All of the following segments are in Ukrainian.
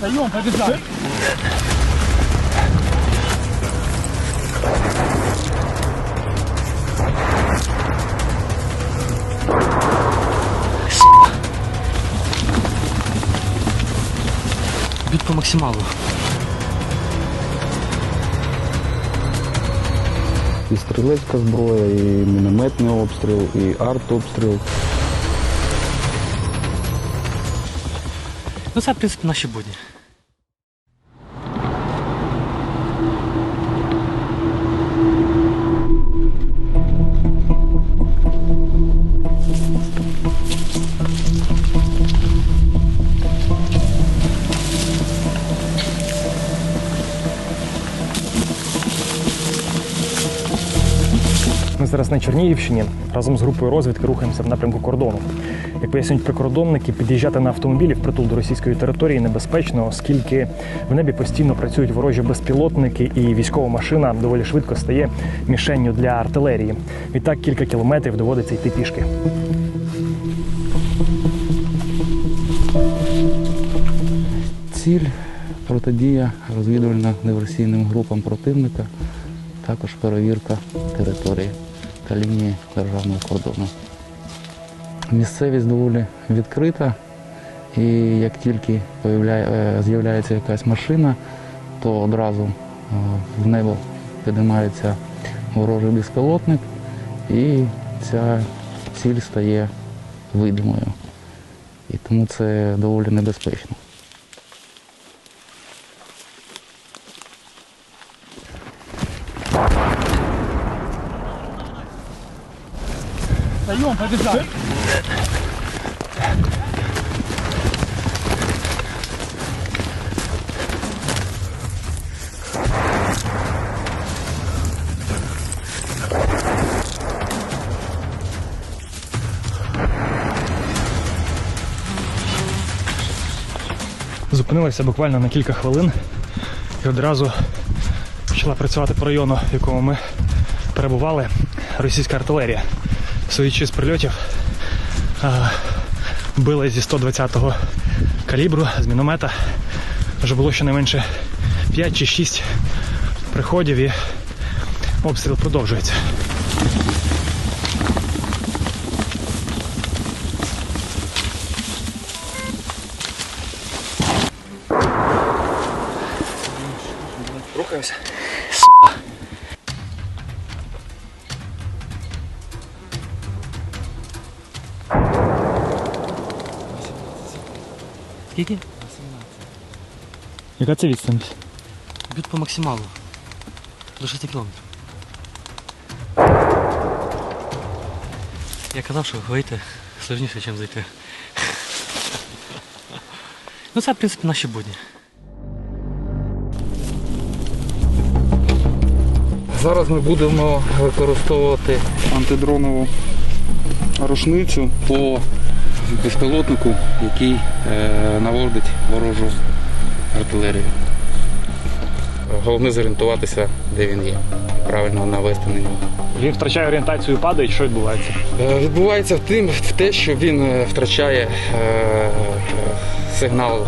Встаем, побежали. Б'ють по максималу. І стрілецька зброя, і мінометний обстріл, і артобстріл. Ну це, в принципі, наші будні. Ми зараз на Чернігівщині разом з групою розвідки рухаємося в напрямку кордону. Як пояснюють прикордонники, під'їжджати на автомобілі впритул до російської території небезпечно, оскільки в небі постійно працюють ворожі безпілотники, і військова машина доволі швидко стає мішенню для артилерії. Відтак кілька кілометрів доводиться йти пішки. Ціль протидія розвідувально-диверсійним групам противника, також перевірка території та лінії державного кордону. Місцевість доволі відкрита, і як тільки е, з'являється якась машина, то одразу е, в небо піднімається ворожий безпілотник і ця ціль стає видимою. І тому це доволі небезпечно. Встаем, побежали. Зупинилися буквально на кілька хвилин і одразу почала працювати по району, в якому ми перебували, російська артилерія. Судячи з прильотів, а, били зі 120-го калібру, з міномета. Вже було щонайменше 5 чи 6 приходів і обстріл продовжується. Рухаємося. Скільки? Яка це відстань? Б'ють по максималу. До 6 кілометрів. Я казав, що вийти сложніше, ніж зайти. Ну це, в принципі, наші будні. Зараз ми будемо використовувати антидронову рушницю по безпілотнику, який е, наводить ворожу артилерію. Головне зорієнтуватися, де він є, правильно навести на нього. Він втрачає орієнтацію падає, що відбувається? Е, Відбувається в тим в те, що він е, втрачає сигнал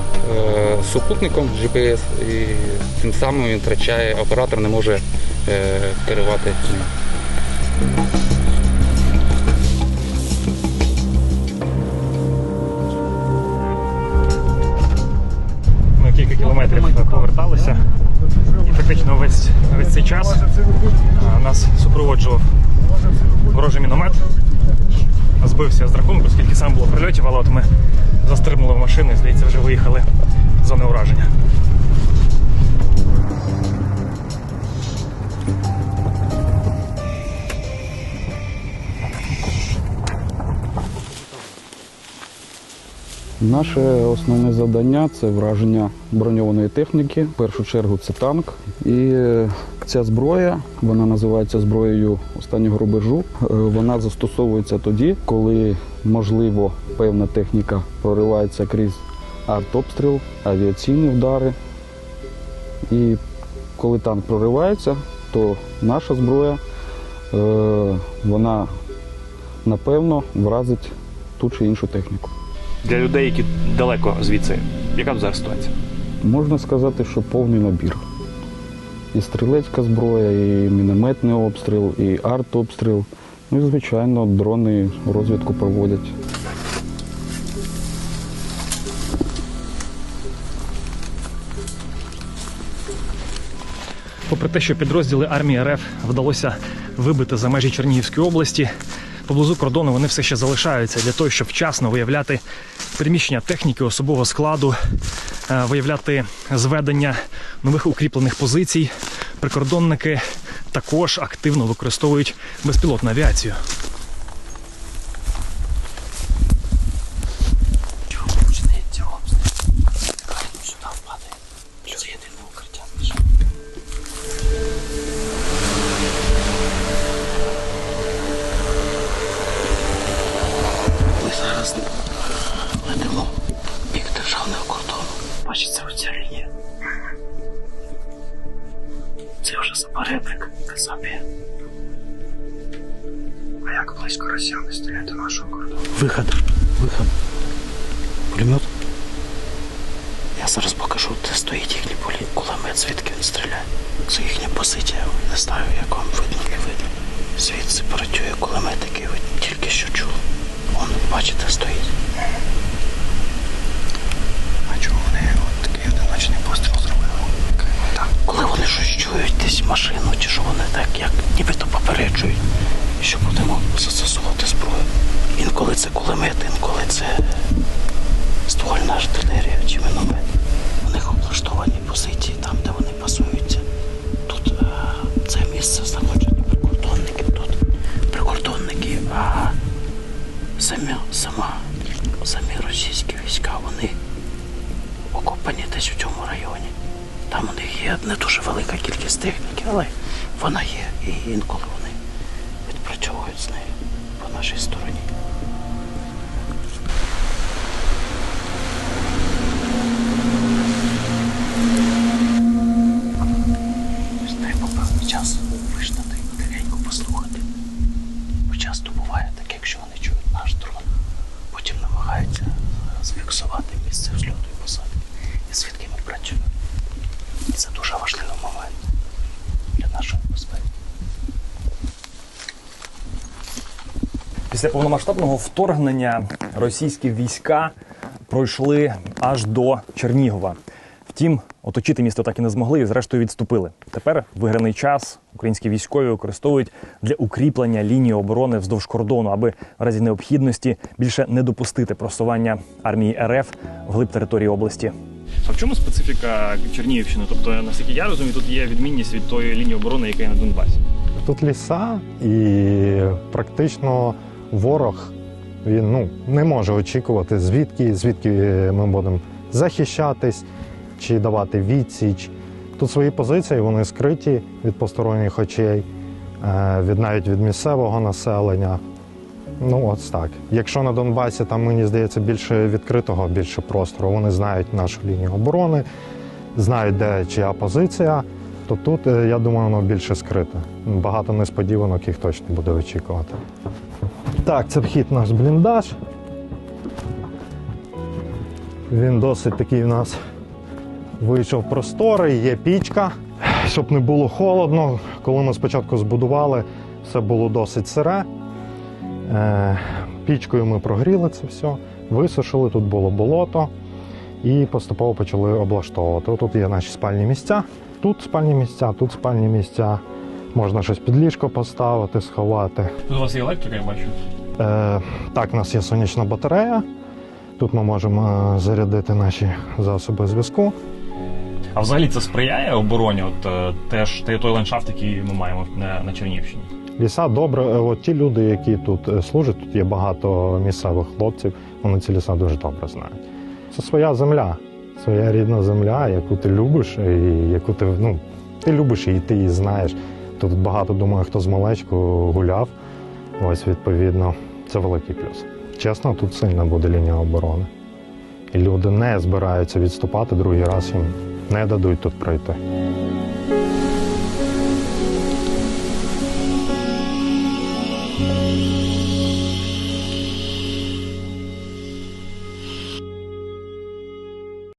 супутником GPS і тим самим він втрачає, оператор не може керувати ним. Весь, цей час нас супроводжував ворожий міномет. Збився з рахунку, оскільки сам було прильотів, але от ми застрибнули в машину і, здається, вже виїхали з зони ураження. Наше основне завдання це враження броньованої техніки. В першу чергу це танк. І е, ця зброя, вона називається зброєю останнього рубежу. Е, Вона застосовується тоді, коли можливо певна техніка проривається крізь артобстріл, авіаційні удари. І коли танк проривається, то наша зброя е, вона напевно вразить ту чи іншу техніку. Для людей, які далеко звідси, яка тут зараз ситуація? Можна сказати, що повний набір. І стрілецька зброя, і мінометний обстріл, і артобстріл. Ну і, звичайно, дрони розвідку проводять. Попри те, що підрозділи армії РФ вдалося вибити за межі Чернігівської області, поблизу кордону вони все ще залишаються для того, щоб вчасно виявляти приміщення техніки, особового складу, е, виявляти зведення нових укріплених позицій. Прикордонники також активно використовують безпілотну авіацію. Летимо в бік державного кордону. Бачиться оця лінія. Це вже запередник Казапія. А як близько росіяни стоять до нашого кордону? Виход. Виход. Пулемет. Я зараз покажу, де стоїть їхній полі... кулемет, звідки він стріляє. Це їхня позиція. Не знаю, як вам видно, не видно. Звідси працює кулемет, який ви тільки що чули. Он, бачите, стоїть. А чого вони от одиночний постріл зробили? Так. Коли вони щось чують, десь машину, чи що вони так, як нібито попереджують, що будемо застосовувати зброю. Інколи це кулемет, інколи це ствольна артилерія чи міномет. У них облаштовані позиції там, де вони пасуються. Тут е, це місце знаходження прикордонників, тут прикордонники, а самі, сама, є не дуже велика кількість техніки, але вона є. І інколи вони відпрацьовують з нею по нашій стороні. Після повномасштабного вторгнення російські війська пройшли аж до Чернігова. Втім, оточити місто так і не змогли і зрештою відступили. Тепер виграний час українські військові використовують для укріплення лінії оборони вздовж кордону, аби в разі необхідності більше не допустити просування армії РФ вглиб території області. А в чому специфіка Чернігівщини? Тобто, наскільки я розумію, тут є відмінність від тої лінії оборони, яка є на Донбасі. Тут ліса, і практично ворог він ну, не може очікувати, звідки, звідки ми будемо захищатись чи давати відсіч. Тут свої позиції, вони скриті від посторонніх очей, е, від навіть від місцевого населення. Ну, ось так. Якщо на Донбасі там, мені здається, більше відкритого, більше простору, вони знають нашу лінію оборони, знають, де чия позиція, то тут, е, я думаю, воно більше скрите. Багато несподіванок їх точно буде очікувати. Так, це вхід наш бліндаж. Він досить такий у нас вийшов просторий, є пічка, щоб не було холодно. Коли ми спочатку збудували, все було досить сире. Е, Пічкою ми прогріли це все, висушили, тут було болото і поступово почали облаштовувати. Тут є наші спальні місця, тут спальні місця, тут спальні місця. Можна щось під ліжко поставити, сховати. Тут у вас є електрика, я бачу. Е, так, у нас є сонячна батарея. Тут ми можемо е, зарядити наші засоби зв'язку. А взагалі це сприяє обороні? От е, теж той, той ландшафт, який ми маємо на, на Чернігівщині. Ліса добре. Е, От ті люди, які тут служать, тут є багато місцевих хлопців, вони ці ліса дуже добре знають. Це своя земля, своя рідна земля, яку ти любиш, і яку ти ну, ти любиш і ти її знаєш. Тут багато думаю, хто з малечку гуляв. Ось відповідно, це великий плюс. Чесно, тут сильна буде лінія оборони. І люди не збираються відступати, другий раз їм не дадуть тут пройти.